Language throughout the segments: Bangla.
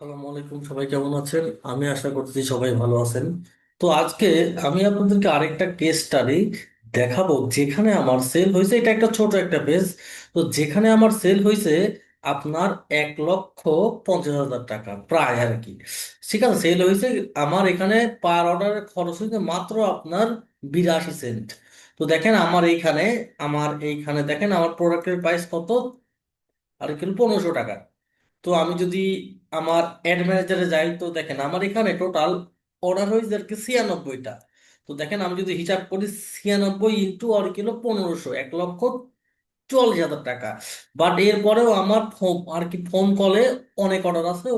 আসসালামু আলাইকুম, সবাই কেমন আছেন? আমি আশা করছি সবাই ভালো আছেন। তো আজকে আমি আপনাদেরকে আরেকটা কেস স্টাডি দেখাবো, যেখানে আমার সেল হয়েছে। এটা একটা ছোট একটা পেজ তো যেখানে আমার সেল হয়েছে আপনার এক লক্ষ পঞ্চাশ হাজার টাকা, প্রায় আর কি। ঠিক আছে সেল হয়েছে আমার এখানে পার অর্ডারের খরচ হয়েছে মাত্র আপনার বিরাশি সেন্ট তো দেখেন আমার এইখানে আমার এইখানে দেখেন আমার প্রোডাক্টের প্রাইস কত? আর কিন্তু পনেরোশো টাকা। তো আমি যদি আমার অ্যাড ম্যানেজারে যাই, তো দেখেন আমার এখানে টোটাল অর্ডার হয়েছে আর কি ছিয়ানব্বইটা। তো দেখেন আমি যদি হিসাব করি ছিয়ানব্বই ইন্টু আর কিলো পনেরোশো, এক লক্ষ চল্লিশ হাজার টাকা। বাট এরপরেও আমার ফোন, আর কি ফোন কলে অনেক অর্ডার আছে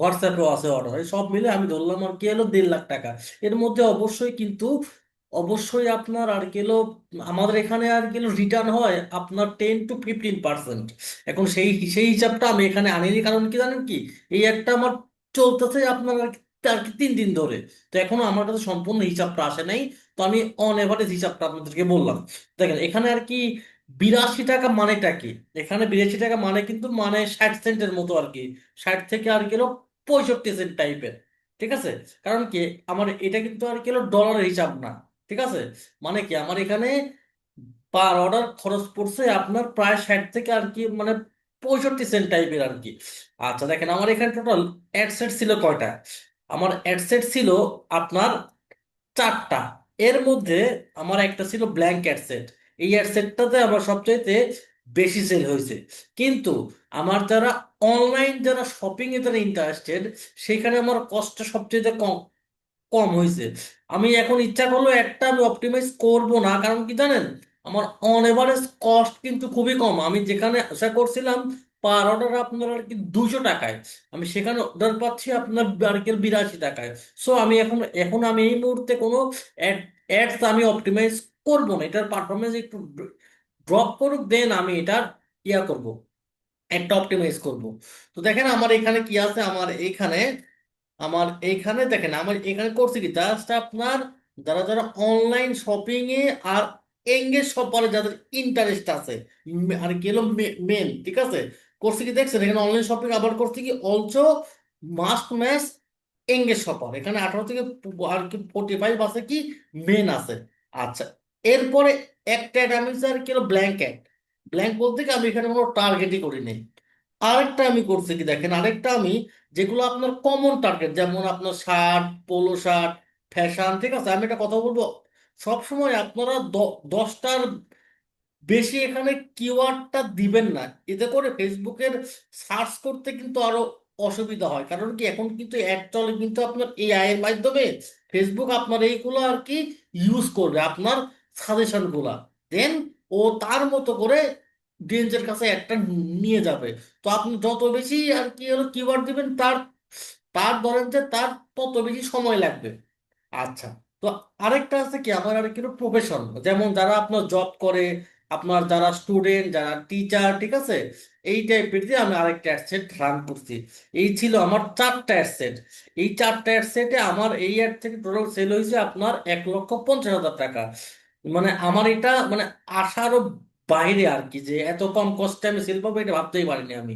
হোয়াটসঅ্যাপেও আছে অর্ডার সব মিলে আমি ধরলাম আর কি হলো দেড় লাখ টাকা। এর মধ্যে অবশ্যই কিন্তু অবশ্যই আপনার আর হলো আমাদের এখানে আর কি রিটার্ন হয় আপনার টেন টু ফিফটিন পার্সেন্ট এখন সেই সেই হিসাবটা আমি এখানে আনিনি, কারণ কি জানেন কি? এই একটা আমার চলতেছে আপনার আর কি তিন দিন ধরে। তো এখনও আমার কাছে সম্পূর্ণ হিসাবটা আসে নাই। তো আমি অন এভারেজ হিসাবটা আপনাদেরকে বললাম। দেখেন, এখানে আর কি বিরাশি টাকা মানেটা কি? এখানে বিরাশি টাকা মানে কিন্তু মানে ষাট সেন্টের মতো আর কি। ষাট থেকে আর গেল পঁয়ষট্টি সেন্ট টাইপের ঠিক আছে? কারণ কি? আমার এটা কিন্তু আর কি ডলারের হিসাব না। ঠিক আছে? মানে কি আমার এখানে পার অর্ডার খরচ পড়ছে আপনার প্রায় ষাট থেকে আর কি মানে পঁয়ষট্টি সেন্ট টাইপের আর কি। আচ্ছা দেখেন আমার এখানে টোটাল অ্যাডসেট ছিল কয়টা? আমার অ্যাডসেট ছিল আপনার চারটা। এর মধ্যে আমার একটা ছিল ব্ল্যাঙ্ক অ্যাডসেট এই অ্যাডসেটটাতে আমার সবচাইতে বেশি সেল হয়েছে। কিন্তু আমার যারা অনলাইন যারা শপিং এ যারা ইন্টারেস্টেড সেখানে আমার কষ্টটা সবচেয়ে কম। কম হয়েছে। আমি এখন ইচ্ছা করল একটা আমি অপটিমাইজ করব না, কারণ কি জানেন? আমার অন এভারেজ কস্ট কিন্তু খুবই কম। আমি যেখানে আশা করছিলাম পার অর্ডার আপনার আর কি দুশো টাকায়, আমি সেখানে অর্ডার পাচ্ছি আপনার আর কি বিরাশি টাকায়। সো আমি এখন এখন আমি এই মুহূর্তে কোনো অ্যাডস আমি অপটিমাইজ করব না। এটার পারফরমেন্স একটু ড্রপ করুক দেন আমি এটার ইয়া করব, একটা অপটিমাইজ করব। তো দেখেন আমার এখানে কি আছে? আমার এখানে আমার এইখানে দেখেন, আমার এখানে করছি কি? জাস্ট আপনার যারা যারা অনলাইন শপিং এ আর এঙ্গেজ শপারে যাদের ইন্টারেস্ট আছে আর কি হলো মেন ঠিক আছে? করছি কি দেখছেন? এখানে অনলাইন শপিং আবার করছি কি? Also must match engage shopper এখানে আঠারো থেকে আর কি ফোর্টি ফাইভ আছে কি? মেন আছে। আচ্ছা এরপরে একটা আমি স্যার কি হলো ব্ল্যাঙ্ক অ্যাড ব্ল্যাঙ্ক বলতে কি? আমি এখানে কোনো টার্গেটই করি নাই। আরেকটা আমি করছি কি দেখেন, আরেকটা আমি যেগুলো আপনার কমন টার্গেট যেমন আপনার শার্ট পোলো শার্ট ফ্যাশন ঠিক আছে? আমি একটা কথা বলব, সবসময় আপনারা দশটার বেশি এখানে কিওয়ার্ডটা দিবেন না। এতে করে ফেসবুকের সার্চ করতে কিন্তু আরও অসুবিধা হয়। কারণ কি? এখন কিন্তু অ্যাড চলে কিন্তু আপনার এআই এর মাধ্যমে। ফেসবুক আপনার এইগুলো আর কি ইউজ করবে, আপনার সাজেশনগুলা। দেন ও তার মতো করে রেঞ্জের কাছে একটা নিয়ে যাবে। তো আপনি যত বেশি আর কি হলো কিওয়ার্ড দিবেন, তার তার ধরেন যে তার তত বেশি সময় লাগবে। আচ্ছা তো আরেকটা আছে কি? আমার আর কিন্তু প্রফেশন যেমন যারা আপনার জব করে, আপনার যারা স্টুডেন্ট যারা টিচার ঠিক আছে? এই টাইপের দিয়ে আমি আরেকটা অ্যাডসেট রান করছি। এই ছিল আমার চারটা অ্যাডসেট এই চারটা অ্যাডসেটে আমার এই অ্যাড থেকে টোটাল সেল হয়েছে আপনার এক লক্ষ পঞ্চাশ হাজার টাকা। মানে আমার এটা মানে আশারও বাইরে আর কি যে এত কম কস্টে আমি সেল পাবো এটা ভাবতেই পারিনি আমি।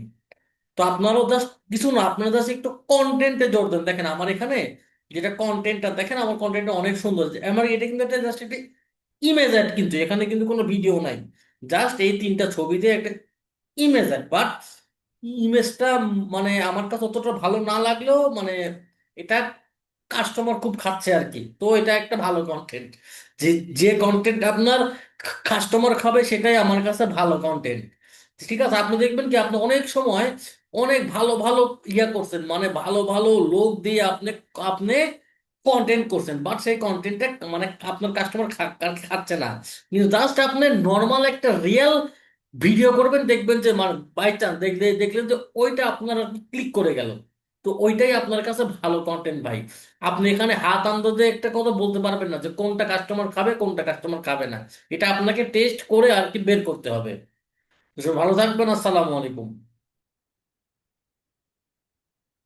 তো আপনারাও জাস্ট কিছু না, আপনারা জাস্ট একটু কন্টেন্টে জোর দেন। দেখেন আমার এখানে যেটা কন্টেন্টটা দেখেন আমার কন্টেন্টটা অনেক সুন্দর। আমার এটা কিন্তু একটা জাস্ট একটা ইমেজ অ্যাড কিন্তু, এখানে কিন্তু কোনো ভিডিও নাই। জাস্ট এই তিনটা ছবিতে একটা ইমেজ অ্যাড বাট ইমেজটা মানে আমার কাছে অতটা ভালো না লাগলেও মানে এটা কাস্টমার খুব খাচ্ছে আর কি তো এটা একটা ভালো কন্টেন্ট যে যে কন্টেন্ট আপনার কাস্টমার খাবে সেটাই আমার কাছে ভালো কন্টেন্ট ঠিক আছে? আপনি দেখবেন কি, আপনি অনেক সময় অনেক ভালো ভালো ইয়া করছেন মানে ভালো ভালো লোক দিয়ে আপনি আপনি কন্টেন্ট করছেন বাট সেই কন্টেন্টটা মানে আপনার কাস্টমার খাচ্ছে না। কিন্তু জাস্ট আপনি নর্মাল একটা রিয়েল ভিডিও করবেন, দেখবেন যে মানে বাই চান্স দেখলে দেখলেন যে ওইটা আপনার ক্লিক করে গেল। তো ওইটাই আপনার কাছে ভালো কন্টেন্ট ভাই। আপনি এখানে হাত আন্দাজে একটা কথা বলতে পারবেন না যে কোনটা কাস্টমার খাবে, কোনটা কাস্টমার খাবে না। এটা আপনাকে টেস্ট করে আর কি বের করতে হবে। ভালো থাকবেন, আসসালামু আলাইকুম।